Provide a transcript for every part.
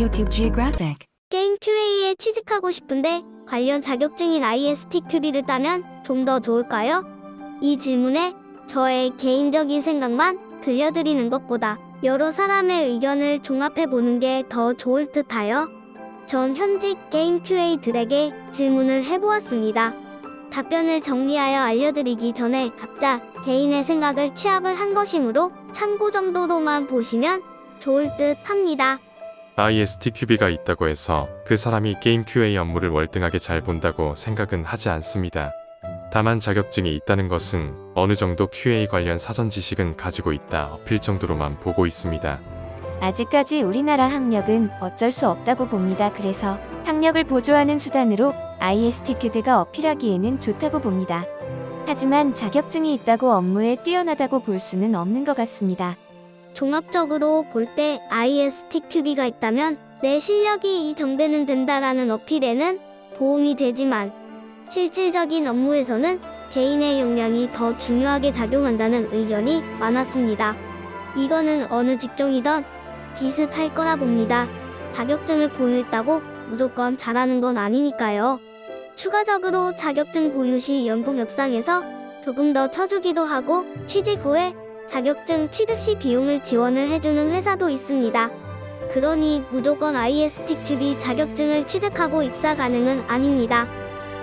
YouTube Geographic. 게임 QA에 취직하고 싶은데 관련 자격증인 ISTQB를 따면 좀 더 좋을까요? 이 질문에 저의 개인적인 생각만 들려드리는 것보다 여러 사람의 의견을 종합해 보는 게 더 좋을 듯하여 전 현직 게임 QA들에게 질문을 해보았습니다. 답변을 정리하여 알려드리기 전에 각자 개인의 생각을 취합을 한 것이므로 참고 정도로만 보시면 좋을 듯 합니다. ISTQB가 있다고 해서 그 사람이 게임 QA 업무를 월등하게 잘 본다고 생각은 하지 않습니다. 다만 자격증이 있다는 것은 어느 정도 QA 관련 사전 지식은 가지고 있다 어필 정도로만 보고 있습니다. 아직까지 우리나라 학력은 어쩔 수 없다고 봅니다. 그래서 학력을 보조하는 수단으로 ISTQB가 어필하기에는 좋다고 봅니다. 하지만 자격증이 있다고 업무에 뛰어나다고 볼 수는 없는 것 같습니다. 종합적으로 볼 때 ISTQB가 있다면 내 실력이 이 정도는 된다라는 어필에는 도움이 되지만 실질적인 업무에서는 개인의 역량이 더 중요하게 작용한다는 의견이 많았습니다. 이거는 어느 직종이든 비슷할 거라 봅니다. 자격증을 보유했다고 무조건 잘하는 건 아니니까요. 추가적으로 자격증 보유 시 연봉 협상에서 조금 더 쳐주기도 하고 취직 후에 자격증 취득 시 비용을 지원을 해주는 회사도 있습니다. 그러니 무조건 ISTQB 자격증을 취득하고 입사 가능은 아닙니다.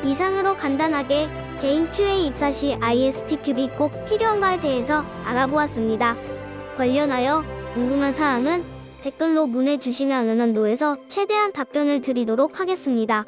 이상으로 간단하게 개인 QA 입사 시 ISTQB 꼭 필요한가에 대해서 알아보았습니다. 관련하여 궁금한 사항은 댓글로 문의 주시면 은한도에서 최대한 답변을 드리도록 하겠습니다.